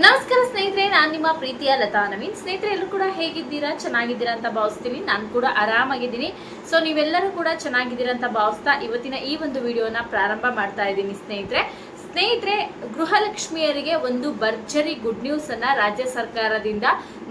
ನಮಸ್ಕಾರ ಸ್ನೇಹಿತರೆ, ನಾನು ನಿಮ್ಮ ಪ್ರೀತಿಯ ಲತಾ ನವೀನ್. ಸ್ನೇಹಿತರೆ, ಎಲ್ಲರೂ ಕೂಡ ಹೇಗಿದ್ದೀರಾ? ಚೆನ್ನಾಗಿದ್ದೀರಾ ಅಂತ ಭಾವಿಸ್ತೀನಿ. ನಾನು ಕೂಡ ಆರಾಮಾಗಿದ್ದೀನಿ. ಸೊ ನೀವೆಲ್ಲರೂ ಕೂಡ ಚೆನ್ನಾಗಿದ್ದೀರಾ ಅಂತ ಭಾವಿಸ್ತಾ ಇವತ್ತಿನ ಈ ಒಂದು ವಿಡಿಯೋನ ಪ್ರಾರಂಭ ಮಾಡ್ತಾ ಇದ್ದೀನಿ ಸ್ನೇಹಿತರೆ. ಸ್ನೇಹಿತರೆ, ಗೃಹಲಕ್ಷ್ಮಿಯರಿಗೆ ಒಂದು ಭರ್ಜರಿ ಗುಡ್ ನ್ಯೂಸ್ ಅನ್ನ ರಾಜ್ಯ ಸರ್ಕಾರದಿಂದ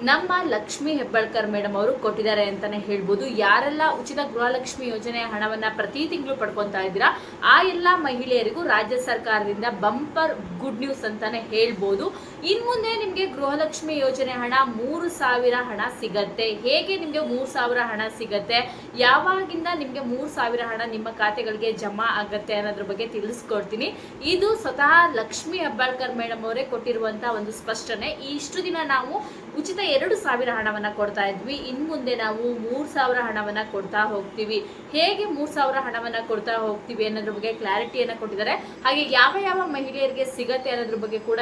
ನಮ್ಮ ಲಕ್ಷ್ಮಿ ಹೆಬ್ಬಾಳ್ಕರ್ ಮೇಡಮ್ ಅವರು ಕೊಟ್ಟಿದ್ದಾರೆ ಅಂತಾನೆ ಹೇಳ್ಬೋದು. ಯಾರೆಲ್ಲ ಉಚಿತ ಗೃಹಲಕ್ಷ್ಮಿ ಯೋಜನೆಯ ಹಣವನ್ನ ಪ್ರತಿ ತಿಂಗಳು ಪಡ್ಕೊತಾ ಇದ್ದೀರಾ, ಆ ಎಲ್ಲ ಮಹಿಳೆಯರಿಗೂ ರಾಜ್ಯ ಸರ್ಕಾರದಿಂದ ಬಂಪರ್ ಗುಡ್ ನ್ಯೂಸ್ ಅಂತಾನೆ ಹೇಳ್ಬೋದು. ಇನ್ ಮುಂದೆ ನಿಮಗೆ ಗೃಹಲಕ್ಷ್ಮಿ ಯೋಜನೆ ಹಣ ಮೂರು ಸಾವಿರ ಹಣ ಸಿಗತ್ತೆ. ಹೇಗೆ ನಿಮಗೆ ಮೂರು ಸಾವಿರ ಹಣ ಸಿಗತ್ತೆ? ಯಾವಾಗಿಂದ ನಿಮಗೆ ಮೂರು ಸಾವಿರ ಹಣ ನಿಮ್ಮ ಖಾತೆಗಳಿಗೆ ಜಮಾ ಆಗತ್ತೆ ಅನ್ನೋದ್ರ ಬಗ್ಗೆ ತಿಳಿಸ್ಕೊಡ್ತೀನಿ. ಇದು ಸ್ವತಃ ಲಕ್ಷ್ಮಿ ಹೆಬ್ಬಾಳ್ಕರ್ ಮೇಡಮ್ ಅವರೇ ಕೊಟ್ಟಿರುವಂತಹ ಒಂದು ಸ್ಪಷ್ಟನೆ. ಇಷ್ಟು ದಿನ ನಾವು ಉಚಿತ ಎರಡು ಸಾವಿರ ಹಣವನ್ನ ಕೊಡ್ತಾ ಇದ್ವಿ. ಇನ್ ಮುಂದೆ ನಾವು ಮೂರ್ ಸಾವಿರ ಹಣವನ್ನ ಕೊಡ್ತಾ ಹೋಗ್ತೀವಿ. ಹೇಗೆ ಮೂರ್ ಸಾವಿರ ಹಣವನ್ನ ಕೊಡ್ತಾ ಹೋಗ್ತೀವಿ ಅನ್ನೋದ್ರ ಬಗ್ಗೆ ಕ್ಲಾರಿಟಿಯನ್ನ ಕೊಟ್ಟಿದ್ದಾರೆ. ಹಾಗೆ ಯಾವ ಯಾವ ಮಹಿಳೆಯರಿಗೆ ಸಿಗತ್ತೆ ಅನ್ನೋದ್ರ ಬಗ್ಗೆ ಕೂಡ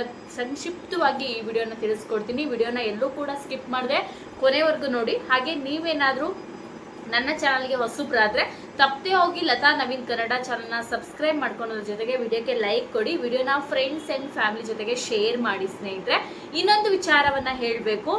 ಸಂಕ್ಷಿಪ್ತವಾಗಿ ಈ ವಿಡಿಯೋನ ತಿಳಿಸ್ಕೊಡ್ತೀನಿ. ವಿಡಿಯೋನ ಎಲ್ಲೂ ಕೂಡ ಸ್ಕಿಪ್ ಮಾಡಿದೆ ಕೊನೆವರೆಗೂ ನೋಡಿ. ಹಾಗೆ ನೀವೇನಾದ್ರೂ ನನ್ನ ಚಾನಲ್ಗೆ ಹೊಸಬ್ರಾದ್ರೆ, ತಪ್ಪದೆ ಹೋಗಿ ಲತಾ ನವೀನ್ ಕನ್ನಡ ಚಾನಲ್ನ ಸಬ್ಸ್ಕ್ರೈಬ್ ಮಾಡ್ಕೊಳೋದ್ರ ಜೊತೆಗೆ ವಿಡಿಯೋಕ್ಕೆ ಲೈಕ್ ಕೊಡಿ, ವಿಡಿಯೋನ ಫ್ರೆಂಡ್ಸ್ ಆ್ಯಂಡ್ ಫ್ಯಾಮಿಲಿ ಜೊತೆಗೆ ಶೇರ್ ಮಾಡಿ ಸ್ನೇಹಿತರೆ. ಇನ್ನೊಂದು ವಿಚಾರವನ್ನ ಹೇಳಬೇಕು.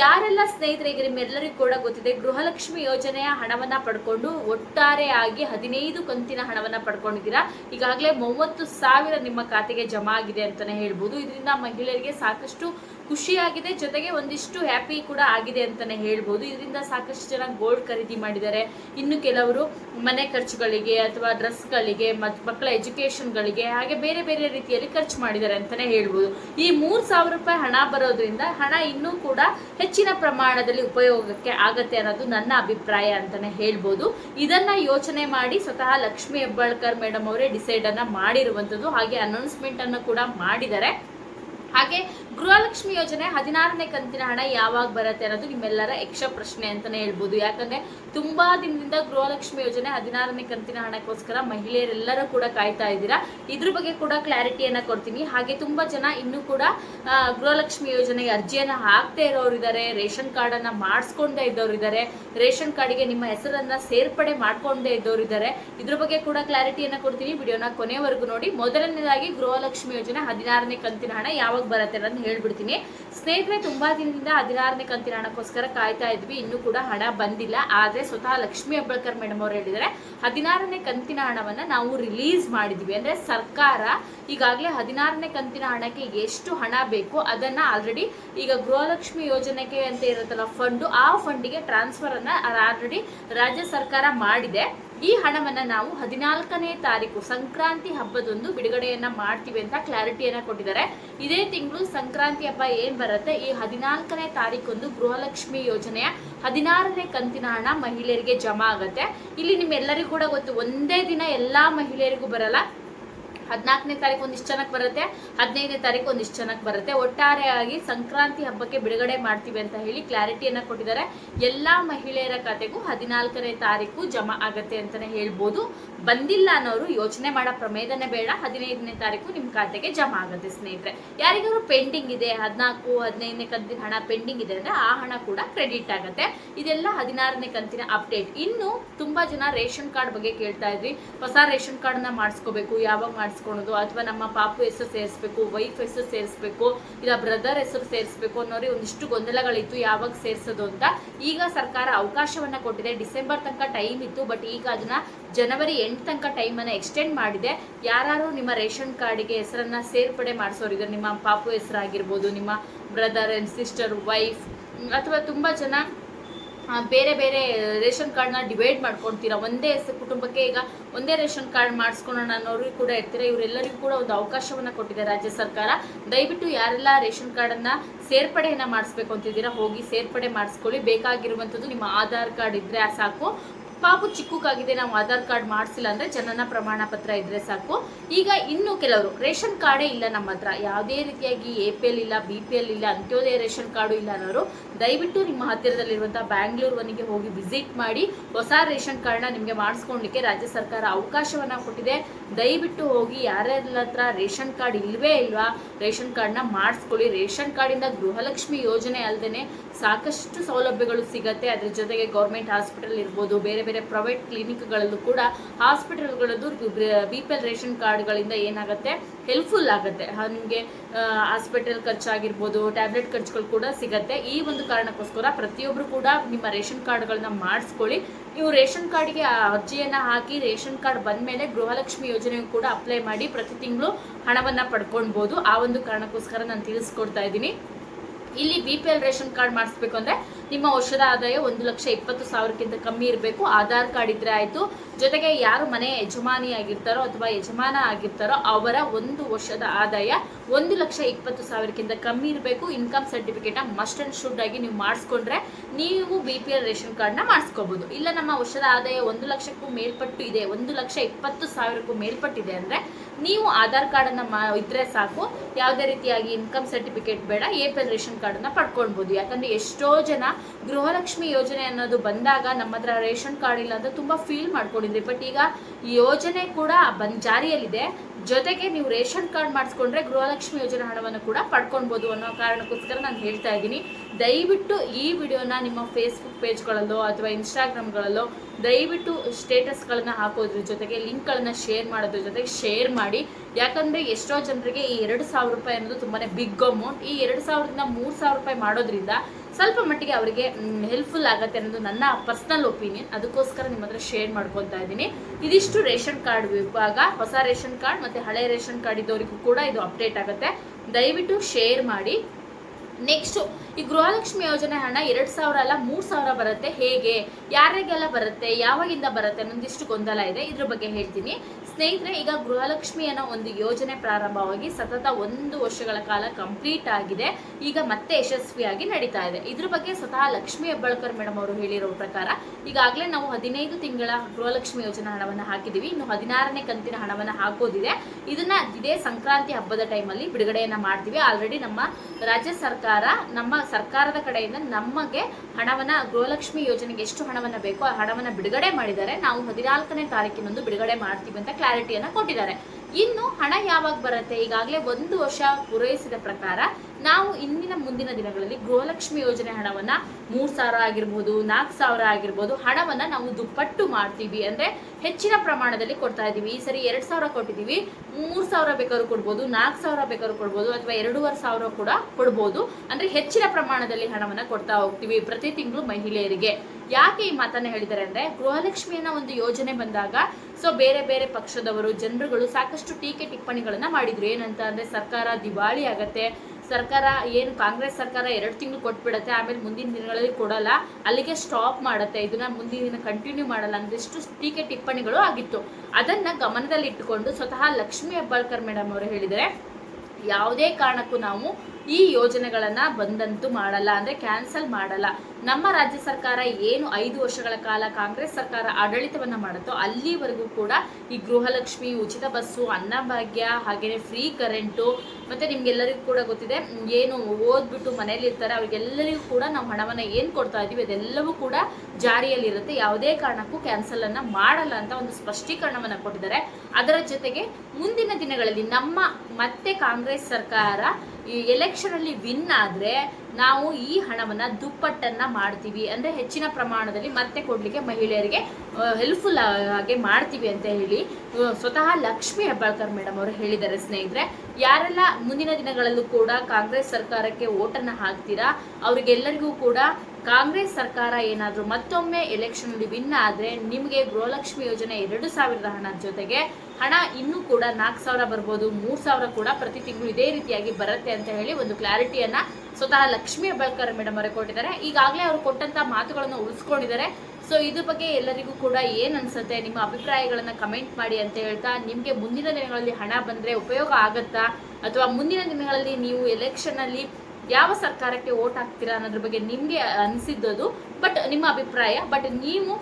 ಯಾರೆಲ್ಲ ಸ್ನೇಹಿತರಿಗೆ ನಿಮ್ಮೆಲ್ಲರಿಗೂ ಕೂಡ ಗೊತ್ತಿದೆ, ಗೃಹಲಕ್ಷ್ಮಿ ಯೋಜನೆಯ ಹಣವನ್ನ ಪಡ್ಕೊಂಡು ಒಟ್ಟಾರೆಯಾಗಿ ಹದಿನೈದು ಕಂತಿನ ಹಣವನ್ನ ಪಡ್ಕೊಂಡಿದ್ದೀರಾ? ಈಗಾಗಲೇ ಮೂವತ್ತು ಸಾವಿರ ನಿಮ್ಮ ಖಾತೆಗೆ ಜಮಾ ಆಗಿದೆ ಅಂತಾನೆ ಹೇಳ್ಬೋದು. ಇದರಿಂದ ಮಹಿಳೆಯರಿಗೆ ಸಾಕಷ್ಟು ಖುಷಿಯಾಗಿದೆ, ಜೊತೆಗೆ ಒಂದಿಷ್ಟು ಹ್ಯಾಪಿ ಕೂಡ ಆಗಿದೆ ಅಂತಾನೆ ಹೇಳ್ಬೋದು. ಇದರಿಂದ ಸಾಕಷ್ಟು ಜನ ಗೋಲ್ಡ್ ಖರೀದಿ ಮಾಡಿದ್ದಾರೆ. ಇನ್ನು ಕೆಲವರು ಮನೆ ಖರ್ಚುಗಳಿಗೆ ಅಥವಾ ಡ್ರೆಸ್ಗಳಿಗೆ ಮತ್ತು ಮಕ್ಕಳ ಎಜುಕೇಷನ್ಗಳಿಗೆ ಹಾಗೆ ಬೇರೆ ಬೇರೆ ರೀತಿಯಲ್ಲಿ ಖರ್ಚು ಮಾಡಿದ್ದಾರೆ ಅಂತಾನೆ ಹೇಳ್ಬೋದು. ಈ ಮೂರು ಸಾವಿರ ರೂಪಾಯಿ ಹಣ ಬರೋದ್ರಿಂದ ಹಣ ಇನ್ನೂ ಕೂಡ ಹೆಚ್ಚಿನ ಪ್ರಮಾಣದಲ್ಲಿ ಉಪಯೋಗಕ್ಕೆ ಆಗತ್ತೆ ಅನ್ನೋದು ನನ್ನ ಅಭಿಪ್ರಾಯ ಅಂತಾನೆ ಹೇಳ್ಬೋದು. ಇದನ್ನ ಯೋಚನೆ ಮಾಡಿ ಸ್ವತಃ ಲಕ್ಷ್ಮಿ ಹೆಬ್ಬಾಳ್ಕರ್ ಮೇಡಮ್ ಅವರೇ ಡಿಸೈಡ್ ಅನ್ನ ಮಾಡಿರುವಂಥದ್ದು, ಹಾಗೆ ಅನೌನ್ಸ್ಮೆಂಟ್ ಅನ್ನು ಕೂಡ ಮಾಡಿದ್ದಾರೆ. ಹಾಗೆ ಗೃಹಲಕ್ಷ್ಮಿ ಯೋಜನೆ ಹದಿನಾರನೇ ಕಂತಿನ ಹಣ ಯಾವಾಗ ಬರುತ್ತೆ ಅನ್ನೋದು ನಿಮ್ಮೆಲ್ಲರ ಯಕ್ಷ ಪ್ರಶ್ನೆ ಅಂತಾನೆ ಹೇಳ್ಬೋದು. ಯಾಕಂದ್ರೆ ತುಂಬಾ ದಿನದಿಂದ ಗೃಹಲಕ್ಷ್ಮಿ ಯೋಜನೆ ಹದಿನಾರನೇ ಕಂತಿನ ಹಣಕ್ಕೋಸ್ಕರ ಮಹಿಳೆಯರೆಲ್ಲರೂ ಕೂಡ ಕಾಯ್ತಾ ಇದ್ದೀರಾ? ಇದ್ರ ಬಗ್ಗೆ ಕೂಡ ಕ್ಲಾರಿಟಿಯನ್ನ ಕೊಡ್ತೀನಿ. ಹಾಗೆ ತುಂಬಾ ಜನ ಇನ್ನೂ ಕೂಡ ಗೃಹಲಕ್ಷ್ಮಿ ಯೋಜನೆಗೆ ಅರ್ಜಿಯನ್ನ ಹಾಕ್ತಾ ಇರೋರು ಇದ್ದಾರೆ ರೇಷನ್ ಕಾರ್ಡನ್ನು ಮಾಡಿಸ್ಕೊಂಡೇ ಇದ್ದವ್ರು ಇದ್ದಾರೆ ರೇಷನ್ ಕಾರ್ಡ್ಗೆ ನಿಮ್ಮ ಹೆಸರನ್ನ ಸೇರ್ಪಡೆ ಮಾಡ್ಕೊಂಡೇ ಇದ್ದವ್ರು ಇದ್ದಾರೆ ಇದ್ರ ಬಗ್ಗೆ ಕೂಡ ಕ್ಲಾರಿಟಿಯನ್ನ ಕೊಡ್ತೀನಿ. ವಿಡಿಯೋನ ಕೊನೆವರೆಗೂ ನೋಡಿ. ಮೊದಲನೇದಾಗಿ ಗೃಹಲಕ್ಷ್ಮಿ ಯೋಜನೆ ಹದಿನಾರನೇ ಕಂತಿನ ಹಣ ಯಾವಾಗ ಬರುತ್ತೆ ಅನ್ನೋದನ್ನ ಹೇಳ್ಬಿಡ್ತೀನಿ. ಸ್ನೇಹಿತರೆ, ತುಂಬಾ ದಿನದಿಂದ ಹದಿನಾರನೇ ಕಂತಿನ ಹಣಕ್ಕೋಸ್ಕರ ಕಾಯ್ತಾ ಇದ್ವಿ. ಇನ್ನೂ ಕೂಡ ಹಣ ಬಂದಿಲ್ಲ. ಆದ್ರೆ ಸ್ವತಃ ಲಕ್ಷ್ಮಿ ಹೆಬ್ಬಳ್ಕರ್ ಮೇಡಮ್ ಅವರು ಹೇಳಿದ್ದಾರೆ, ಹದಿನಾರನೇ ಕಂತಿನ ಹಣವನ್ನ ನಾವು ರಿಲೀಸ್ ಮಾಡಿದ್ವಿ. ಅಂದ್ರೆ ಸರ್ಕಾರ ಈಗಾಗಲೇ ಹದಿನಾರನೇ ಕಂತಿನ ಹಣಕ್ಕೆ ಎಷ್ಟು ಹಣ ಬೇಕು ಅದನ್ನ ಆಲ್ರೆಡಿ ಈಗ ಗೃಹಲಕ್ಷ್ಮಿ ಯೋಜನೆಗೆ ಅಂತ ಇರುತ್ತಲ್ಲ ಫಂಡ್ ಆ ಫಂಡಿಗೆ ಟ್ರಾನ್ಸ್ಫರ್ ಅನ್ನ ಆಲ್ರೆಡಿ ರಾಜ್ಯ ಸರ್ಕಾರ ಮಾಡಿದೆ. ಈ ಹಣವನ್ನು ನಾವು ಹದಿನಾಲ್ಕನೇ ತಾರೀಕು ಸಂಕ್ರಾಂತಿ ಹಬ್ಬದೊಂದು ಬಿಡುಗಡೆಯನ್ನ ಮಾಡ್ತೀವಿ ಅಂತ ಕ್ಲಾರಿಟಿಯನ್ನ ಕೊಟ್ಟಿದ್ದಾರೆ. ಇದೇ ತಿಂಗಳು ಸಂಕ್ರಾಂತಿ ಹಬ್ಬ ಏನ್ ಬರುತ್ತೆ? ಈ ಹದಿನಾಲ್ಕನೇ ತಾರೀಕೊಂದು ಗೃಹಲಕ್ಷ್ಮಿ ಯೋಜನೆಯ ಹದಿನಾರನೇ ಕಂತಿನ ಹಣ ಮಹಿಳೆಯರಿಗೆ ಜಮಾ ಆಗುತ್ತೆ. ಇಲ್ಲಿ ನಿಮ್ಮೆಲ್ಲರಿಗೂ ಕೂಡ ಗೊತ್ತು, ಒಂದೇ ದಿನ ಎಲ್ಲಾ ಮಹಿಳೆಯರಿಗೂ ಬರಲ್ಲ. ಹದಿನಾಲ್ಕನೇ ತಾರೀಕು ಒಂದಿಷ್ಟು ಜನಕ್ಕೆ ಬರುತ್ತೆ, ಹದಿನೈದನೇ ತಾರೀಕು ಒಂದಿಷ್ಟು ಜನಕ್ಕೆ ಬರುತ್ತೆ. ಒಟ್ಟಾರೆಯಾಗಿ ಸಂಕ್ರಾಂತಿ ಹಬ್ಬಕ್ಕೆ ಬಿಡುಗಡೆ ಮಾಡ್ತೀವಿ ಅಂತ ಹೇಳಿ ಕ್ಲಾರಿಟಿಯನ್ನು ಕೊಟ್ಟಿದ್ದಾರೆ. ಎಲ್ಲ ಮಹಿಳೆಯರ ಖಾತೆಗೂ ಹದಿನಾಲ್ಕನೇ ತಾರೀಕು ಜಮಾ ಆಗುತ್ತೆ ಅಂತಲೇ ಹೇಳ್ಬೋದು. ಬಂದಿಲ್ಲ ಅನ್ನೋರು ಯೋಚನೆ ಮಾಡೋ ಪ್ರಮೇದನೇ ಬೇಡ. ಹದಿನೈದನೇ ತಾರೀಕು ನಿಮ್ಮ ಖಾತೆಗೆ ಜಮಾ ಆಗುತ್ತೆ ಸ್ನೇಹಿತರೆ. ಯಾರಿಗಾದ್ರು ಪೆಂಡಿಂಗ್ ಇದೆ, ಹದಿನಾಲ್ಕು, ಹದಿನೈದನೇ ಕಂತಿನ ಹಣ ಪೆಂಡಿಂಗ್ ಇದೆ ಅಂದರೆ ಆ ಹಣ ಕೂಡ ಕ್ರೆಡಿಟ್ ಆಗುತ್ತೆ. ಇದೆಲ್ಲ ಹದಿನಾರನೇ ಕಂತಿನ ಅಪ್ಡೇಟ್. ಇನ್ನು ತುಂಬ ಜನ ರೇಷನ್ ಕಾರ್ಡ್ ಬಗ್ಗೆ ಕೇಳ್ತಾ ಇದ್ರಿ. ಹೊಸ ರೇಷನ್ ಕಾರ್ಡ್ನ ಮಾಡಿಸ್ಕೋಬೇಕು, ಯಾವಾಗ ಮಾಡಿಸ್ಕೊಳೋದು ಅಥವಾ ನಮ್ಮ ಪಾಪು ಹೆಸರು ಸೇರಿಸ್ಬೇಕು ವೈಫ್ ಹೆಸರು ಸೇರಿಸ್ಬೇಕು, ಇಲ್ಲ ಬ್ರದರ್ ಹೆಸರು ಸೇರಿಸ್ಬೇಕು ಅನ್ನೋರಿಗೆ ಒಂದಿಷ್ಟು ಗೊಂದಲಗಳಿತ್ತು, ಯಾವಾಗ ಸೇರಿಸೋದು ಅಂತ. ಈಗ ಸರ್ಕಾರ ಅವಕಾಶವನ್ನ ಕೊಟ್ಟಿದೆ. ಡಿಸೆಂಬರ್ ತನಕ ಟೈಮ್ ಇತ್ತು ಬಟ್ ಈಗ ಅದನ್ನ ಜನವರಿ ಎಂಟು ತನಕ ಟೈಮನ್ನು ಎಕ್ಸ್ಟೆಂಡ್ ಮಾಡಿದೆ. ಯಾರು ನಿಮ್ಮ ರೇಷನ್ ಕಾರ್ಡಿಗೆ ಹೆಸರನ್ನ ಸೇರ್ಪಡೆ ಮಾಡಿಸೋರಿದ್ದಾರೆ ನಿಮ್ಮ ಪಾಪು ಹೆಸರಾಗಿರ್ಬೋದು, ನಿಮ್ಮ ಬ್ರದರ್ ಆ್ಯಂಡ್ ಸಿಸ್ಟರ್ ವೈಫ್ ಅಥವಾ ತುಂಬ ಜನ ಬೇರೆ ಬೇರೆ ರೇಷನ್ ಕಾರ್ಡ್ನ ಡಿವೈಡ್ ಮಾಡ್ಕೊಳ್ತೀರಾ? ಒಂದೇ ಕುಟುಂಬಕ್ಕೆ ಈಗ ಒಂದೇ ರೇಷನ್ ಕಾರ್ಡ್ ಮಾಡಿಸ್ಕೊಳ್ಳೋಣ ಅನ್ನೋರು ಕೂಡ ಇರ್ತೀರ? ಇವರೆಲ್ಲರಿಗೂ ಕೂಡ ಒಂದು ಅವಕಾಶವನ್ನ ಕೊಟ್ಟಿದೆ ರಾಜ್ಯ ಸರ್ಕಾರ. ದಯವಿಟ್ಟು ಯಾರೆಲ್ಲ ರೇಷನ್ ಕಾರ್ಡನ್ನ ಸೇರ್ಪಡೆಯನ್ನ ಮಾಡಿಸ್ಬೇಕು ಅಂತಿದ್ದೀರಾ, ಹೋಗಿ ಸೇರ್ಪಡೆ ಮಾಡಿಸ್ಕೊಳ್ಳಿ. ಬೇಕಾಗಿರುವಂಥದ್ದು ನಿಮ್ಮ ಆಧಾರ್ ಕಾರ್ಡ್ ಇದ್ದರೆ ಸಾಕು. ಪಾಪು ಚಿಕ್ಕಕ್ಕಾಗಿದೆ ನಾವು ಆಧಾರ್ ಕಾರ್ಡ್ ಮಾಡಿಸಿಲ್ಲ ಅಂದ್ರೆ ಜನನ ಪ್ರಮಾಣ ಪತ್ರ ಇದ್ರೆ ಸಾಕು. ಈಗ ಇನ್ನು ಕೆಲವರು, ರೇಷನ್ ಕಾರ್ಡೇ ಇಲ್ಲ ನಮ್ಮ ಹತ್ರ. ಯಾವುದೇ ರೀತಿಯಾಗಿ ಎ ಪಿ ಎಲ್ ಇಲ್ಲ, ಬಿ ಪಿ ಎಲ್ ಇಲ್ಲ ಅಂತ್ಯೋದಯ ರೇಷನ್ ಕಾರ್ಡು ಇಲ್ಲ ಅನ್ನೋರು, ದಯವಿಟ್ಟು ನಿಮ್ಮ ಹತ್ತಿರದಲ್ಲಿರುವಂಥ ಬ್ಯಾಂಗ್ಳೂರ್ ಒನಿಗೆ ಹೋಗಿ ವಿಸಿಟ್ ಮಾಡಿ, ಹೊಸ ರೇಷನ್ ಕಾರ್ಡ್ನ ನಿಮಗೆ ಮಾಡಿಸ್ಕೊಳ್ಲಿಕ್ಕೆ ರಾಜ್ಯ ಸರ್ಕಾರ ಅವಕಾಶವನ್ನ ಕೊಟ್ಟಿದೆ. ದಯವಿಟ್ಟು ಹೋಗಿ ಯಾರ್ಯಾರ ಹತ್ರ ರೇಷನ್ ಕಾರ್ಡ್ ಇಲ್ಲವೇ ಇಲ್ವಾ, ರೇಷನ್ ಕಾರ್ಡ್ನ ಮಾಡಿಸ್ಕೊಳ್ಳಿ. ರೇಷನ್ ಕಾರ್ಡಿಂದ ಗೃಹಲಕ್ಷ್ಮಿ ಯೋಜನೆ ಅಲ್ಲದೆ ಸಾಕಷ್ಟು ಸೌಲಭ್ಯಗಳು ಸಿಗತ್ತೆ. ಅದ್ರ ಜೊತೆಗೆ ಗೌರ್ಮೆಂಟ್ ಹಾಸ್ಪಿಟಲ್ ಇರ್ಬೋದು ಬೇರೆ ಬೇರೆ ಪ್ರೈವೇಟ್ ಕ್ಲಿನಿಕ್ಗಳಲ್ಲೂ ಕೂಡ ಹಾಸ್ಪಿಟಲ್ಗಳದ್ದು ಬಿ ಪಿ ಎಲ್ ರೇಷನ್ ಕಾರ್ಡ್ಗಳಿಂದ ಏನಾಗುತ್ತೆ? ಹೆಲ್ಪ್ಫುಲ್ ಆಗುತ್ತೆ. ನಿಮಗೆ ಹಾಸ್ಪಿಟಲ್ ಖರ್ಚಾಗಿರ್ಬೋದು ಟ್ಯಾಬ್ಲೆಟ್ ಖರ್ಚುಗಳು ಕೂಡ ಸಿಗುತ್ತೆ. ಈ ಒಂದು ಕಾರಣಕ್ಕೋಸ್ಕರ ಪ್ರತಿಯೊಬ್ಬರು ಕೂಡ ನಿಮ್ಮ ರೇಷನ್ ಕಾರ್ಡ್ಗಳನ್ನ ಮಾಡಿಸ್ಕೊಳ್ಳಿ. ನೀವು ರೇಷನ್ ಕಾರ್ಡ್ಗೆ ಅರ್ಜಿಯನ್ನು ಹಾಕಿ, ರೇಷನ್ ಕಾರ್ಡ್ ಬಂದ ಮೇಲೆ ಗೃಹಲಕ್ಷ್ಮಿ ಯೋಜನೆಯು ಕೂಡ ಅಪ್ಲೈ ಮಾಡಿ ಪ್ರತಿ ತಿಂಗಳು ಹಣವನ್ನು ಪಡ್ಕೊಳ್ಬೋದು. ಆ ಒಂದು ಕಾರಣಕ್ಕೋಸ್ಕರ ನಾನು ತಿಳಿಸ್ಕೊಡ್ತಾ ಇದ್ದೀನಿ. ಇಲ್ಲಿ B P L ration card ಮಾಡಿಸ್ಬೇಕು ಅಂದ್ರೆ ನಿಮ್ಮ ವರ್ಷದ ಆದಾಯ ಒಂದು ಲಕ್ಷ ಇಪ್ಪತ್ತು ಸಾವಿರಕ್ಕಿಂತ ಕಮ್ಮಿ ಇರಬೇಕು. ಆಧಾರ್ ಕಾರ್ಡ್ ಇದ್ರೆ ಆಯ್ತು. ಜೊತೆಗೆ ಯಾರು ಮನೆ ಯಜಮಾನಿ ಆಗಿರ್ತಾರೋ ಅಥವಾ ಯಜಮಾನ ಆಗಿರ್ತಾರೋ ಅವರ ಒಂದು ವರ್ಷದ ಆದಾಯ ಒಂದು ಲಕ್ಷ ಇಪ್ಪತ್ತು ಸಾವಿರಕ್ಕಿಂತ ಕಮ್ಮಿ ಇರಬೇಕು. Income certificate must and should ಆಗಿ ನೀವು ಮಾಡಿಸ್ಕೊಂಡ್ರೆ ನೀವು ಬಿ ಪಿ ಎಲ್ ರೇಷನ್ ಕಾರ್ಡ್ನ ಮಾಡಿಸ್ಕೋಬಹುದು ಇಲ್ಲ ನಮ್ಮ ವರ್ಷದ ಆದಾಯ ಒಂದು ಲಕ್ಷಕ್ಕೂ ಮೇಲ್ಪಟ್ಟು ಇದೆ, ಒಂದು ಲಕ್ಷ ಇಪ್ಪತ್ತು ಸಾವಿರಕ್ಕೂ ಮೇಲ್ಪಟ್ಟಿದೆ ಅಂದ್ರೆ ನೀವು ಆಧಾರ್ ಕಾರ್ಡನ್ನು ಮಾ ಇದ್ದರೆ ಸಾಕು. ಯಾವುದೇ ರೀತಿಯಾಗಿ ಇನ್ಕಮ್ ಸರ್ಟಿಫಿಕೇಟ್ ಬೇಡ ಎ ಪಿ ಎಲ್ ರೇಷನ್ ಕಾರ್ಡನ್ನು ಪಡ್ಕೊಳ್ಬೋದು. ಯಾಕಂದ್ರೆ ಎಷ್ಟೋ ಜನ ಗೃಹಲಕ್ಷ್ಮಿ ಯೋಜನೆ ಅನ್ನೋದು ಬಂದಾಗ ನಮ್ಮ ಹತ್ರ ರೇಷನ್ ಕಾರ್ಡ್ ಇಲ್ಲ ಅಂತ ತುಂಬ ಫೀಲ್ ಮಾಡ್ಕೊಂಡಿದ್ರಿ. ಬಟ್ ಈಗ ಯೋಜನೆ ಕೂಡ ಬಂದ್, ಜಾರಿಯಲ್ಲಿದೆ. ಜೊತೆಗೆ ನೀವು ರೇಷನ್ ಕಾರ್ಡ್ ಮಾಡಿಸ್ಕೊಂಡ್ರೆ ಗೃಹಲಕ್ಷ್ಮಿ ಯೋಜನೆ ಹಣವನ್ನು ಕೂಡ ಪಡ್ಕೊಳ್ಬೋದು ಅನ್ನೋ ಕಾರಣಕ್ಕೋಸ್ಕರ ನಾನು ಹೇಳ್ತಾ ಇದ್ದೀನಿ. ದಯವಿಟ್ಟು ಈ ವಿಡಿಯೋನ ನಿಮ್ಮ ಫೇಸ್ಬುಕ್ ಪೇಜ್ಗಳಲ್ಲೋ ಅಥವಾ ಇನ್ಸ್ಟಾಗ್ರಾಮ್ಗಳಲ್ಲೋ ದಯವಿಟ್ಟು ಸ್ಟೇಟಸ್ಗಳನ್ನ ಹಾಕೋದ್ರ ಜೊತೆಗೆ ಲಿಂಕ್ಗಳನ್ನು ಶೇರ್ ಮಾಡೋದ್ರ ಜೊತೆಗೆ ಶೇರ್ ಮಾಡಿ. ಯಾಕಂದರೆ ಎಷ್ಟೋ ಜನರಿಗೆ ಈ ಎರಡು ಸಾವಿರ ರೂಪಾಯಿ ಅನ್ನೋದು ತುಂಬಾ ಬಿಗ್ ಅಮೌಂಟ್ ಈ ಎರಡು ಸಾವಿರದಿಂದ ಮೂರು ಸಾವಿರ ರೂಪಾಯಿ ಮಾಡೋದ್ರಿಂದ ಸ್ವಲ್ಪ ಮಟ್ಟಿಗೆ ಅವರಿಗೆ ಹೆಲ್ಪ್ಫುಲ್ ಆಗುತ್ತೆ ಅನ್ನೋದು ನನ್ನ ಪರ್ಸ್ನಲ್ ಒಪಿನಿಯನ್ ಅದಕ್ಕೋಸ್ಕರ ನಿಮ್ಮ ಹತ್ರ ಶೇರ್ ಮಾಡ್ಕೊತಾ ಇದ್ದೀನಿ. ಇದಿಷ್ಟು ರೇಷನ್ ಕಾರ್ಡ್ ವಿಭಾಗ. ಹೊಸ ರೇಷನ್ ಕಾರ್ಡ್ ಮತ್ತು ಹಳೆ ರೇಷನ್ ಕಾರ್ಡ್ ಇದ್ದವರಿಗೂ ಕೂಡ ಇದು ಅಪ್ಡೇಟ್ ಆಗುತ್ತೆ. ದಯವಿಟ್ಟು ಶೇರ್ ಮಾಡಿ. ನೆಕ್ಸ್ಟು ಈ ಗೃಹಲಕ್ಷ್ಮಿ ಯೋಜನೆ ಹಣ ಎರಡು ಸಾವಿರ ಅಲ್ಲ, ಮೂರು ಸಾವಿರ ಬರುತ್ತೆ. ಹೇಗೆ? ಯಾರಿಗೆಲ್ಲ ಬರುತ್ತೆ? ಯಾವಾಗಿಂದ ಬರುತ್ತೆ? ಅನ್ನೊಂದಿಷ್ಟು ಗೊಂದಲ ಇದೆ. ಇದ್ರ ಬಗ್ಗೆ ಹೇಳ್ತೀನಿ. ಸ್ನೇಹಿತರೆ, ಈಗ ಗೃಹಲಕ್ಷ್ಮಿ ಅನ್ನೋ ಒಂದು ಯೋಜನೆ ಪ್ರಾರಂಭವಾಗಿ ಸತತ ಒಂದು ವರ್ಷಗಳ ಕಾಲ ಕಂಪ್ಲೀಟ್ ಆಗಿದೆ. ಈಗ ಮತ್ತೆ ಯಶಸ್ವಿಯಾಗಿ ನಡೀತಾ ಇದೆ. ಇದ್ರ ಬಗ್ಗೆ ಸ್ವತಃ ಲಕ್ಷ್ಮಿ ಹೆಬ್ಬಾಳ್ಕರ್ ಮೇಡಮ್ ಅವರು ಹೇಳಿರೋ ಪ್ರಕಾರ, ಈಗಾಗಲೇ ನಾವು ಹದಿನೈದು ತಿಂಗಳ ಗೃಹಲಕ್ಷ್ಮಿ ಯೋಜನೆ ಹಣವನ್ನು ಹಾಕಿದ್ದೀವಿ ಇನ್ನು ಹದಿನಾರನೇ ಕಂತಿನ ಹಣವನ್ನು ಹಾಕೋದಿದೆ. ಇದನ್ನ ಇದೇ ಸಂಕ್ರಾಂತಿ ಹಬ್ಬದ ಟೈಮಲ್ಲಿ ಬಿಡುಗಡೆಯನ್ನ ಮಾಡ್ತೀವಿ. ಆಲ್ರೆಡಿ ನಮ್ಮ ರಾಜ್ಯ ಸರ್ಕಾರ, ನಮ್ಮ ಸರ್ಕಾರದ ಕಡೆಯಿಂದ ನಮಗೆ ಹಣವನ್ನ, ಗೃಹಲಕ್ಷ್ಮಿ ಯೋಜನೆಗೆ ಎಷ್ಟು ಹಣವನ್ನ ಬೇಕೋ ಆ ಹಣವನ್ನ ಬಿಡುಗಡೆ ಮಾಡಿದ್ದಾರೆ. ನಾವು ಹದಿನಾಲ್ಕನೇ ತಾರೀಕಿನಂದು ಬಿಡುಗಡೆ ಮಾಡ್ತೀವಿ ಅಂತ ಕ್ಲಾರಿಟಿಯನ್ನ ಕೊಟ್ಟಿದ್ದಾರೆ. ಇನ್ನು ಹಣ ಯಾವಾಗ ಬರುತ್ತೆ? ಈಗಾಗಲೇ ಒಂದು ವರ್ಷ ಪೂರೈಸಿದ ಪ್ರಕಾರ ನಾವು ಇಂದಿನ ಮುಂದಿನ ದಿನಗಳಲ್ಲಿ ಗೃಹಲಕ್ಷ್ಮಿ ಯೋಜನೆ ಹಣವನ್ನ ಮೂರು ಸಾವಿರ ಆಗಿರ್ಬೋದು, ನಾಲ್ಕು ಸಾವಿರ ಆಗಿರ್ಬೋದು, ಹಣವನ್ನ ನಾವು ದುಪ್ಪಟ್ಟು ಮಾಡ್ತೀವಿ. ಅಂದ್ರೆ ಹೆಚ್ಚಿನ ಪ್ರಮಾಣದಲ್ಲಿ ಕೊಡ್ತಾ ಇದ್ದೀವಿ. ಈ ಸರಿ ಎರಡು ಸಾವಿರ ಕೊಟ್ಟಿದ್ದೀವಿ. ಮೂರು ಸಾವಿರ ಬೇಕಾದ್ರೂ ಕೊಡ್ಬೋದು, ನಾಲ್ಕು ಸಾವಿರ ಬೇಕಾದ್ರೂ ಕೊಡ್ಬೋದು, ಅಥವಾ ಎರಡೂವರೆ ಸಾವಿರ ಕೂಡ ಕೊಡ್ಬೋದು. ಅಂದ್ರೆ ಹೆಚ್ಚಿನ ಪ್ರಮಾಣದಲ್ಲಿ ಹಣವನ್ನ ಕೊಡ್ತಾ ಹೋಗ್ತೀವಿ ಪ್ರತಿ ತಿಂಗಳು ಮಹಿಳೆಯರಿಗೆ. ಯಾಕೆ ಈ ಮಾತನ್ನ ಹೇಳಿದ್ದಾರೆ ಅಂದ್ರೆ ಗೃಹಲಕ್ಷ್ಮಿಯನ್ನ ಒಂದು ಯೋಜನೆ ಬಂದಾಗ ಸೊ ಬೇರೆ ಬೇರೆ ಪಕ್ಷದವರು, ಜನರುಗಳು ಸಾಕಷ್ಟು ಟೀಕೆ ಟಿಪ್ಪಣಿಗಳನ್ನು ಮಾಡಿದ್ರು. ಏನಂತ ಅಂದ್ರೆ ಸರ್ಕಾರ ದಿವಾಳಿ ಆಗತ್ತೆ ಸರ್ಕಾರ ಏನು ಕಾಂಗ್ರೆಸ್ ಸರ್ಕಾರ ಎರಡು ತಿಂಗಳು ಕೊಟ್ಬಿಡತ್ತೆ, ಆಮೇಲೆ ಮುಂದಿನ ದಿನಗಳಲ್ಲಿ ಕೊಡಲ್ಲ. ಅಲ್ಲಿಗೆ ಸ್ಟಾಪ್ ಮಾಡುತ್ತೆ, ಇದನ್ನ ಮುಂದಿನ ದಿನ ಕಂಟಿನ್ಯೂ ಮಾಡಲ್ಲ ಇಷ್ಟು ಟೀಕೆ ಟಿಪ್ಪಣಿಗಳು ಆಗಿತ್ತು. ಅದನ್ನ ಗಮನದಲ್ಲಿ ಇಟ್ಟುಕೊಂಡು ಸ್ವತಃ ಲಕ್ಷ್ಮೀ ಹೆಬ್ಬಾಳ್ಕರ್ ಮೇಡಮ್ ಅವರು ಹೇಳಿದರೆ ಯಾವುದೇ ಕಾರಣಕ್ಕೂ ನಾವು ಈ ಯೋಜನೆಗಳನ್ನ ಬಂದಂತೂ ಮಾಡಲ್ಲ, ಅಂದ್ರೆ ಕ್ಯಾನ್ಸಲ್ ಮಾಡಲ್ಲ. ನಮ್ಮ ರಾಜ್ಯ ಸರ್ಕಾರ ಏನು ಐದು ವರ್ಷಗಳ ಕಾಲ ಕಾಂಗ್ರೆಸ್ ಸರ್ಕಾರ ಆಡಳಿತವನ್ನ ಮಾಡುತ್ತೋ ಅಲ್ಲಿವರೆಗೂ ಕೂಡ ಈ ಗೃಹಲಕ್ಷ್ಮಿ, ಉಚಿತ ಬಸ್ಸು, ಅನ್ನಭಾಗ್ಯ ಹಾಗೆಯೇ ಫ್ರೀ ಕರೆಂಟು ಮತ್ತೆ ನಿಮಗೆಲ್ಲರಿಗೂ ಕೂಡ ಗೊತ್ತಿದೆ, ಏನು ಓದ್ಬಿಟ್ಟು ಮನೇಲಿರ್ತಾರೆ ಅವ್ರಿಗೆಲ್ಲರಿಗೂ ಕೂಡ ನಾವು ಹಣವನ್ನ ಏನು ಕೊಡ್ತಾ ಇದೀವಿ, ಅದೆಲ್ಲವೂ ಕೂಡ ಜಾರಿಯಲ್ಲಿರುತ್ತೆ. ಯಾವುದೇ ಕಾರಣಕ್ಕೂ ಕ್ಯಾನ್ಸಲ್ ಅನ್ನ ಮಾಡಲ್ಲ ಅಂತ ಒಂದು ಸ್ಪಷ್ಟೀಕರಣವನ್ನ ಕೊಟ್ಟಿದ್ದಾರೆ. ಅದರ ಜೊತೆಗೆ ಮುಂದಿನ ದಿನಗಳಲ್ಲಿ ನಮ್ಮ ಮತ್ತೆ ಕಾಂಗ್ರೆಸ್ ಸರ್ಕಾರ ಈ ಎಲೆಕ್ಷನಲ್ಲಿ ವಿನ್ ಆದ್ರೆ ನಾವು ಈ ಹಣವನ್ನ ದುಪ್ಪಟ್ಟನ್ನ ಮಾಡ್ತೀವಿ. ಅಂದ್ರೆ ಹೆಚ್ಚಿನ ಪ್ರಮಾಣದಲ್ಲಿ ಮತ್ತೆ ಕೊಡಲಿಕ್ಕೆ ಮಹಿಳೆಯರಿಗೆ ಹೆಲ್ಪ್ಫುಲ್ ಆಗಿ ಮಾಡ್ತೀವಿ ಅಂತ ಹೇಳಿ ಸ್ವತಃ ಲಕ್ಷ್ಮಿ ಹೆಬ್ಬಾಳ್ಕರ್ ಮೇಡಮ್ ಅವರು ಹೇಳಿದ್ದಾರೆ ಸ್ನೇಹಿತರೆ. ಯಾರೆಲ್ಲ ಮುಂದಿನ ದಿನಗಳಲ್ಲೂ ಕೂಡ ಕಾಂಗ್ರೆಸ್ ಸರ್ಕಾರಕ್ಕೆ ಓಟನ್ನ ಹಾಕ್ತೀರಾ, ಅವರಿಗೆಲ್ಲರಿಗೂ ಕೂಡ ಕಾಂಗ್ರೆಸ್ ಸರ್ಕಾರ ಏನಾದರೂ ಮತ್ತೊಮ್ಮೆ ಎಲೆಕ್ಷನ್ ಅಲ್ಲಿ ವಿನ್ ಆದ್ರೆ ನಿಮಗೆ ಗೃಹಲಕ್ಷ್ಮಿ ಯೋಜನೆ ಎರಡು ಸಾವಿರದ ಹಣ ಜೊತೆಗೆ ಹಣ ಇನ್ನೂ ಕೂಡ ನಾಲ್ಕು ಸಾವಿರ ಬರ್ಬೋದು, ಮೂರು ಸಾವಿರ ಕೂಡ ಪ್ರತಿ ತಿಂಗಳು ಇದೇ ರೀತಿಯಾಗಿ ಬರುತ್ತೆ ಅಂತ ಹೇಳಿ ಒಂದು ಕ್ಲಾರಿಟಿಯನ್ನ ಸ್ವತಃ ಲಕ್ಷ್ಮಿ ಹೆಬ್ಬಾಳ್ಕರ್ ಮೇಡಮ್ ಅವರೇ ಕೊಟ್ಟಿದ್ದಾರೆ. ಈಗಾಗಲೇ ಅವರು ಕೊಟ್ಟಂತ ಮಾತುಗಳನ್ನು ಉಳಿಸ್ಕೊಂಡಿದ್ದಾರೆ. ಸೊ ಇದ್ರ ಬಗ್ಗೆ ಎಲ್ಲರಿಗೂ ಕೂಡ ಏನ್ ಅನ್ಸುತ್ತೆ? ನಿಮ್ಮ ಅಭಿಪ್ರಾಯಗಳನ್ನು ಕಮೆಂಟ್ ಮಾಡಿ ಅಂತ ಹೇಳ್ತಾ, ನಿಮಗೆ ಮುಂದಿನ ದಿನಗಳಲ್ಲಿ ಹಣ ಬಂದ್ರೆ ಉಪಯೋಗ ಆಗುತ್ತಾ? ಅಥವಾ ಮುಂದಿನ ದಿನಗಳಲ್ಲಿ ನೀವು ಎಲೆಕ್ಷನಲ್ಲಿ ಯಾವ ಸರ್ಕಾರಕ್ಕೆ ಓಟ್ ಹಾಕ್ತೀರಾ ಅನ್ನೋದ್ರ ಬಗ್ಗೆ ನಿಮಗೆ ಅನಿಸಿದ್ದದು, ಬಟ್ ನಿಮ್ಮ ಅಭಿಪ್ರಾಯ. ಬಟ್ ನೀವು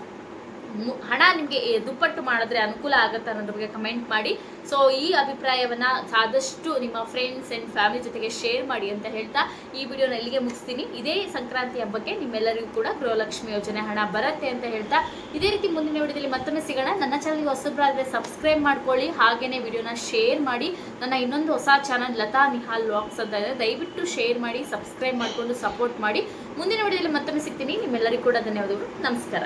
ಹಣ ನಿಮಗೆ ದುಪ್ಪಟ್ಟು ಮಾಡಿದ್ರೆ ಅನುಕೂಲ ಆಗುತ್ತೆ ಅನ್ನೋದ್ರ ಬಗ್ಗೆ ಕಮೆಂಟ್ ಮಾಡಿ. ಸೊ ಈ ಅಭಿಪ್ರಾಯವನ್ನ ಆದಷ್ಟು ನಿಮ್ಮ ಫ್ರೆಂಡ್ಸ್ ಅಂಡ್ ಫ್ಯಾಮಿಲಿ ಜೊತೆಗೆ ಶೇರ್ ಮಾಡಿ ಅಂತ ಹೇಳ್ತಾ ಈ ವಿಡಿಯೋನ ಇಲ್ಲಿಗೆ ಮುಗಿಸ್ತೀನಿ. ಇದೇ ಸಂಕ್ರಾಂತಿ ಹಬ್ಬಕ್ಕೆ ನಿಮ್ಮೆಲ್ಲರಿಗೂ ಕೂಡ ಗೃಹಲಕ್ಷ್ಮಿ ಯೋಜನೆ ಹಣ ಬರುತ್ತೆ ಅಂತ ಹೇಳ್ತಾ ಇದೇ ರೀತಿ ಮುಂದಿನ ವಿಡಿಯೋದಲ್ಲಿ ಮತ್ತೊಮ್ಮೆ ಸಿಗೋಣ. ನನ್ನ ಚಾನಲ್ಗೆ ಹೊಸಬ್ರಾದ್ರೆ ಸಬ್ಸ್ಕ್ರೈಬ್ ಮಾಡ್ಕೊಳ್ಳಿ. ಹಾಗೇನೆ ವಿಡಿಯೋನ ಶೇರ್ ಮಾಡಿ. ನನ್ನ ಇನ್ನೊಂದು ಹೊಸ ಚಾನಲ್ ಲತಾ ನಿಹಾಲ್ ವ್ಲಾಗ್ಸ್ ಅಂತ ಇದೆ. ದಯವಿಟ್ಟು ಶೇರ್ ಮಾಡಿ ಸಬ್ಸ್ಕ್ರೈಬ್ ಮಾಡಿಕೊಂಡು ಸಪೋರ್ಟ್ ಮಾಡಿ. ಮುಂದಿನ ವಿಡಿಯೋದಲ್ಲಿ ಮತ್ತೊಮ್ಮೆ ಸಿಗ್ತೀನಿ. ನಿಮ್ಮೆಲ್ಲರಿಗೂ ಕೂಡ ಧನ್ಯವಾದಗಳು. ನಮಸ್ಕಾರ.